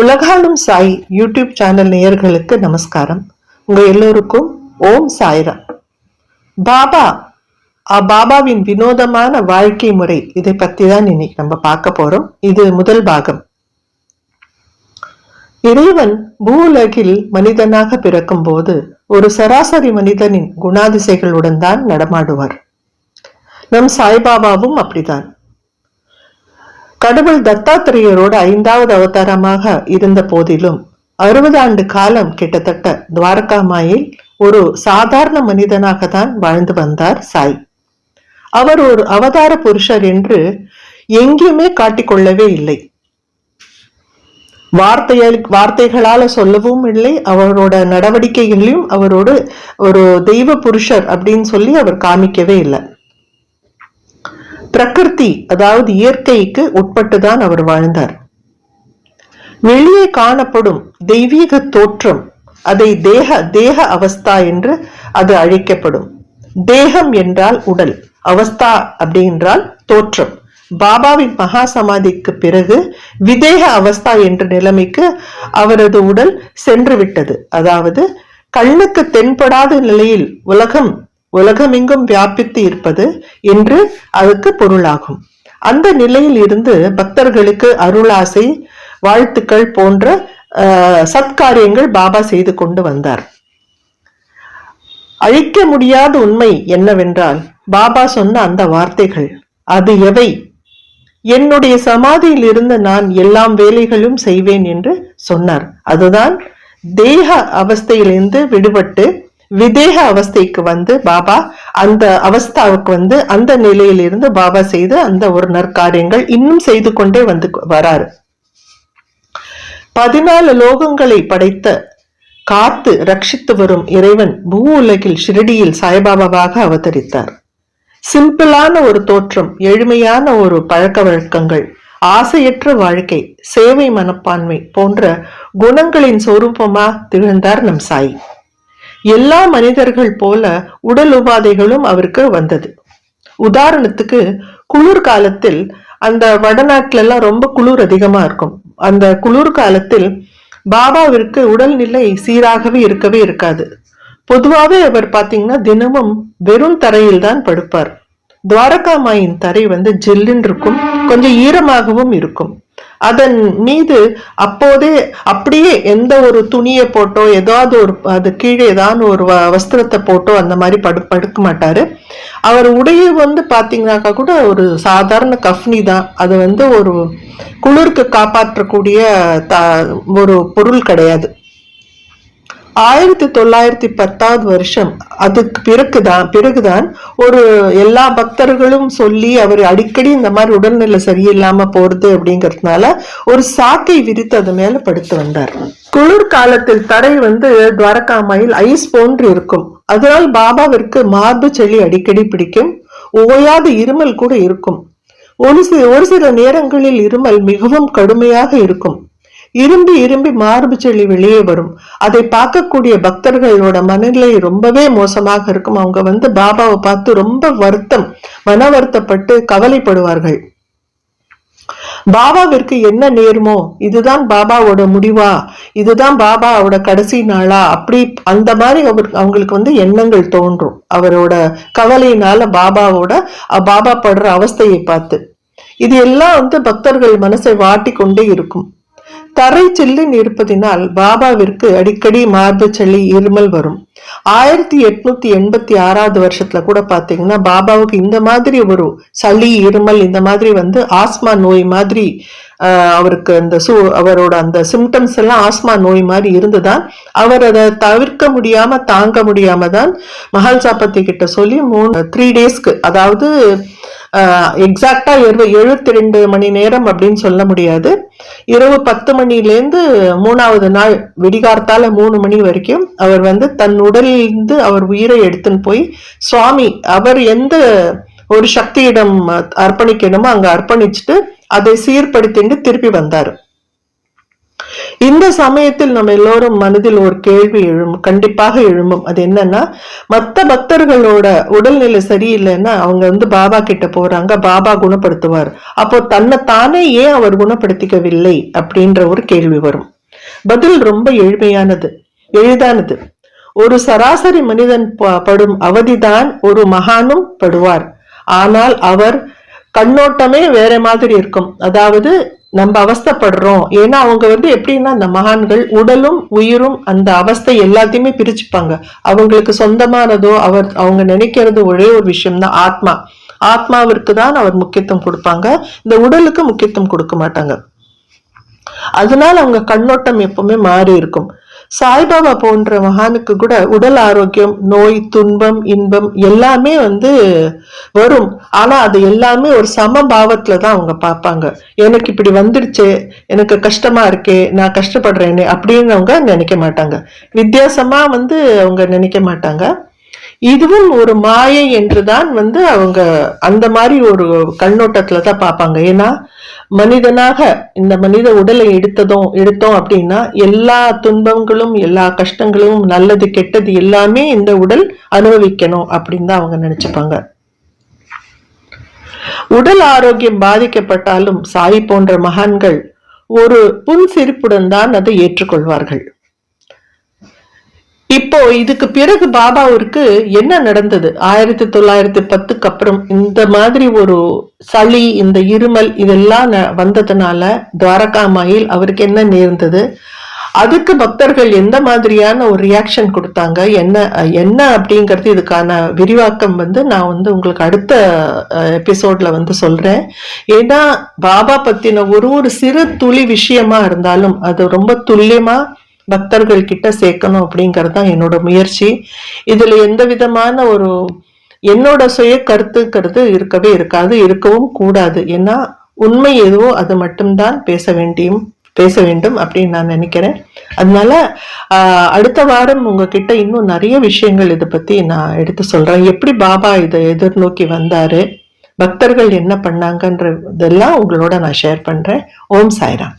உலகாலும் Sai YouTube channel நேயர்களுக்கு நமஸ்காரம். உங்க எல்லோருக்கும் ஓம் சாய்ராம். பாபா அ பாபாவின் வினோதமான வாழ்க்கை முறை இதை பத்தி தான் இன்னைக்கு நம்ம பார்க்க போறோம். இது முதல் பாகம். இறைவன் பூவுலகில் மனிதனாக பிறக்கும் போது ஒரு சராசரி மனிதனின் குணாதிசைகளுடன் தான் நடமாடுவார். நம் சாய்பாபாவும் அப்படிதான் கடவுள் தத்தாத்திரேயரோட ஐந்தாவது அவதாரமாக இருந்த போதிலும் அறுபது ஆண்டு காலம் கிட்டத்தட்ட துவாரகாமாயில் ஒரு சாதாரண மனிதனாக தான் வாழ்ந்து வந்தார் சாய். அவர் ஒரு அவதார புருஷர் என்று எங்கேயுமே காட்டிக்கொள்ளவே இல்லை. வார்த்தையால் வார்த்தைகளால சொல்லவும் இல்லை அவரோட நடவடிக்கைகளையும் அவரோடு ஒரு தெய்வ புருஷர் அப்படின்னு சொல்லி அவர் காமிக்கவே இல்லை. பிரகிருதி அதாவது இயற்கைக்கு உட்பட்டுதான் அவர் வாழ்ந்தார். வெளியே காணப்படும் தெய்வீக தோற்றம் அதை தேக தேக அவஸ்தா என்று அது அழைக்கப்படும். தேகம் என்றால் உடல் அவஸ்தா அப்படி என்றால் தோற்றம். பாபாவின் மகா சமாதிக்கு பிறகு விதேக அவஸ்தா என்ற நிலைமைக்கு அவரது உடல் சென்று விட்டது அதாவது கண்ணுக்கு தென்படாத நிலையில் உலகம் உலகமெங்கும் வியாபித்து இருப்பது என்று அதுக்கு பொருளாகும். அந்த நிலையில் இருந்து பக்தர்களுக்கு அருளாசை வாழ்த்துக்கள் போன்ற சத்காரியங்கள் பாபா செய்து கொண்டு வந்தார். அழிக்க முடியாத உண்மை என்னவென்றால் பாபா சொன்ன அந்த வார்த்தைகள் அது எவை? என்னுடைய சமாதியில் இருந்து நான் எல்லாம் வேலைகளும் செய்வேன் என்று சொன்னார். அதுதான் தேக அவஸ்தையிலிருந்து விடுபட்டு விதேக அவஸ்தைக்கு வந்து பாபா அந்த அவஸ்தாவுக்கு வந்து அந்த நிலையிலிருந்து பாபா செய்து அந்த ஒரு நற்காரியங்கள் இன்னும் செய்து கொண்டே வந்து வராரு. பதினாலு லோகங்களை படைத்த காத்து ரட்சித்து வரும் இறைவன் பூ உலகில் ஷிரடியில் சாய்பாபாவாக அவதரித்தார். சிம்பிளான ஒரு தோற்றம் எளிமையான ஒரு பழக்க வழக்கங்கள் ஆசையற்ற வாழ்க்கை சேவை மனப்பான்மை போன்ற குணங்களின் சொரூபமா திகழ்ந்தார் நம் சாய். எல்லா மனிதர்கள் போல உடல் உபாதைகளும் அவருக்கு வந்தது. உதாரணத்துக்கு குளிர் காலத்தில் அந்த வடநாட்டுல எல்லாம் ரொம்ப குளிர் அதிகமா இருக்கும். அந்த குளிர் காலத்தில் பாபாவிற்கு உடல்நிலை சீராகவே இருக்கவே இருக்காது. பொதுவாகவே அவர் பாத்தீங்கன்னா தினமும் வெறும் தரையில் தான் படுப்பார். துவாரகாமாயின் தரை வந்து ஜில்லுன்னு இருக்கும். கொஞ்சம் ஈரமாகவும் இருக்கும். அதன் மீது அப்போதே அப்படியே எந்த ஒரு துணியை போட்டோ ஏதாவது ஒரு அது கீழே ஏதாவது ஒரு வ- வஸ்திரத்தை போட்டோ அந்த மாதிரி படு படுக்க மாட்டாரு. அவர் உடைய வந்து பாத்தீங்கன்னாக்கா கூட ஒரு சாதாரண கஃப்னி தான். அது வந்து ஒரு குளிருக்கு காப்பாற்றக்கூடிய த ஒரு பொருள் கிடையாது. ஆயிரத்தி தொள்ளாயிரத்தி பத்தாவது வருஷம். அதுக்கு பிறகுதான் பிறகுதான் ஒரு எல்லா பக்தர்களும் சொல்லி அவர் அடிக்கடி இந்த மாதிரி உடல்நிலை சரியில்லாம போறது அப்படிங்கிறதுனால ஒரு சாக்கை விரித்து அது மேல படுத்து வந்தார். குளிர் காலத்தில் தரை வந்து துவாரகாமாயில் ஐஸ் போன்று இருக்கும். அதனால் பாபாவிற்கு மார்பு செளி அடிக்கடி பிடிக்கும். ஓயாத இருமல் கூட இருக்கும். ஒரு சில ஒரு சில நேரங்களில் இருமல் மிகவும் கடுமையாக இருக்கும். இரும்பி இரும்பி மார்பு செளி வெளியே வரும். அதை பார்க்கக்கூடிய பக்தர்களோட மனநிலை ரொம்பவே மோசமாக இருக்கும். அவங்க வந்து பாபாவை பார்த்து ரொம்ப வருத்தம் மன வருத்தப்பட்டு கவலைப்படுவார்கள். பாபாவிற்கு என்ன நேருமோ இதுதான் பாபாவோட முடிவா இதுதான் பாபாவோட கடைசி நாளா அப்படி அந்த மாதிரி அவர் அவங்களுக்கு வந்து எண்ணங்கள் தோன்றும். அவரோட கவலையினால பாபாவோட பாபா படுற அவஸ்தையை பார்த்து. இது எல்லாம் வந்து பக்தர்கள் மனசை வாட்டி கொண்டே இருக்கும். தரை சில்லுன்னு இருப்பதினால் பாபாவிற்கு அடிக்கடி மார்பு சளி இருமல் வரும். ஆயிரத்தி எட்நூத்தி எண்பத்தி ஆறாவது வருஷத்துல கூட பாத்தீங்கன்னா பாபாவுக்கு இந்த மாதிரி ஒரு சளி இருமல் இந்த மாதிரி வந்து ஆஸ்மா நோய் மாதிரி அவருக்கு அந்த சூ அவரோட அந்த சிம்டம்ஸ் எல்லாம் ஆஸ்மா நோய் மாதிரி இருந்துதான். அவர் அதை தவிர்க்க முடியாம தாங்க முடியாம தான் மஹால் சாப்பத்தி கிட்ட சொல்லி மூணு த்ரீ டேஸ்க்கு அதாவது எக்ஸாக்டா எழுபத்தி ரெண்டு மணி நேரம் அப்படின்னு சொல்ல முடியாது. இரவு பத்து மணிலேருந்து மூணாவது நாள் விடிகார்த்தால மூணு மணி வரைக்கும் அவர் வந்து தன் உடலிலிருந்து அவர் உயிரை எடுத்துன்னு போய் சுவாமி அவர் எந்த ஒரு சக்தியிடம் அர்ப்பணிக்கணுமோ அங்க அர்ப்பணிச்சுட்டு அதை சீர்படுத்திட்டு திருப்பி வந்தாரு. இந்த சமயத்தில் நம்ம எல்லோரும் மனதில் ஒரு கேள்வி எழும் கண்டிப்பாக எழும்பும். அது என்னன்னா மத்த பக்தர்களோட உடல்நிலை சரியில்லைன்னா அவங்க வந்து பாபா கிட்ட போறாங்க பாபா குணப்படுத்துவார். அப்போ தன்னை தானே ஏன் அவர் குணப்படுத்திக்கவில்லை அப்படின்ற ஒரு கேள்வி வரும். பதில் ரொம்ப எளிமையானது எளிதானது. ஒரு சராசரி மனிதன் ப- படும் அவதிதான் ஒரு மகானும் படுவார். ஆனால் அவர் கண்ணோட்டமே வேற மாதிரி இருக்கும். அதாவது நம்ம அவஸ்தைப்படுறோம். ஏன்னா அவங்க வந்து எப்படின்னா அந்த மகான்கள் உடலும் உயிரும் அந்த அவஸ்தை எல்லாத்தையுமே பிரிச்சுப்பாங்க. அவங்களுக்கு சொந்தமானதோ அவர் அவங்க நினைக்கிறது ஒரே ஒரு விஷயம்தான் ஆத்மா. ஆத்மாவிற்கு தான் அவர் முக்கியத்துவம் கொடுப்பாங்க. இந்த உடலுக்கு முக்கியத்துவம் கொடுக்க மாட்டாங்க. அதனால அவங்க கண்ணோட்டம் எப்பவுமே மாறி இருக்கும். சாய்பாபா போன்ற மகானுக்கு கூட உடல் ஆரோக்கியம் நோய் துன்பம் இன்பம் எல்லாமே வந்து வரும். ஆனா அது எல்லாமே ஒரு சமபாவத்துல தான் அவங்க பார்ப்பாங்க. எனக்கு இப்படி வந்துடுச்சு எனக்கு கஷ்டமா இருக்கே நான் கஷ்டப்படுறேனே அப்படின்னு அவங்க நினைக்க மாட்டாங்க. வித்தியாசமா வந்து அவங்க நினைக்க மாட்டாங்க. இதுவும் ஒரு மாயை என்றுதான் வந்து அவங்க அந்த மாதிரி ஒரு கண்ணோட்டத்துல தான் பார்ப்பாங்க. ஏன்னா மனிதனாக இந்த மனித உடலை எடுத்ததும் எடுத்தோம் அப்படின்னா எல்லா துன்பங்களும் எல்லா கஷ்டங்களும் நல்லது கெட்டது எல்லாமே இந்த உடல் அனுபவிக்கணும் அப்படின்னு தான் அவங்க நினைச்சுப்பாங்க. உடல் ஆரோக்கியம் பாதிக்கப்பட்டாலும் சாய் போன்ற மகான்கள் ஒரு புன்சிரிப்புடன் தான் அதை ஏற்றுக்கொள்வார்கள். இப்போ இதுக்கு பிறகு பாபாவிற்கு என்ன நடந்தது? ஆயிரத்தி தொள்ளாயிரத்தி பத்துக்கு அப்புறம் இந்த மாதிரி ஒரு சளி இந்த இருமல் இதெல்லாம் ந- துவாரகா மாயில் அவருக்கு என்ன நேர்ந்தது? அதுக்கு பக்தர்கள் எந்த மாதிரியான ஒரு ரியாக்ஷன் கொடுத்தாங்க? என்ன என்ன அப்படிங்கிறது இதுக்கான விரிவாக்கம் வந்து நான் வந்து உங்களுக்கு அடுத்த எபிசோட்ல வந்து சொல்றேன். ஏன்னா பாபா பத்தின ஒரு ஒரு சிறு துளி விஷயமா இருந்தாலும் அது ரொம்ப துல்லியமா பக்தர்கள் கிட்ட சேர்க்கணும் அப்படிங்கிறது தான் என்னோட முயற்சி. இதில் எந்த விதமான ஒரு என்னோட சுய கருத்துக்கிறது இருக்கவே இருக்காது இருக்கவும் கூடாது. ஏன்னா உண்மை எதுவோ அது மட்டும்தான் பேச வேண்டியும் பேச வேண்டும் அப்படின்னு நான் நினைக்கிறேன். அதனால அடுத்த வாரம் உங்ககிட்ட இன்னும் நிறைய விஷயங்கள் இதை பத்தி நான் எடுத்து சொல்றேன். எப்படி பாபா இதை எதிர்நோக்கி வந்தாரு பக்தர்கள் என்ன பண்ணாங்கன்றதெல்லாம் உங்களோட நான் ஷேர் பண்றேன். ஓம் சாய்ராம்.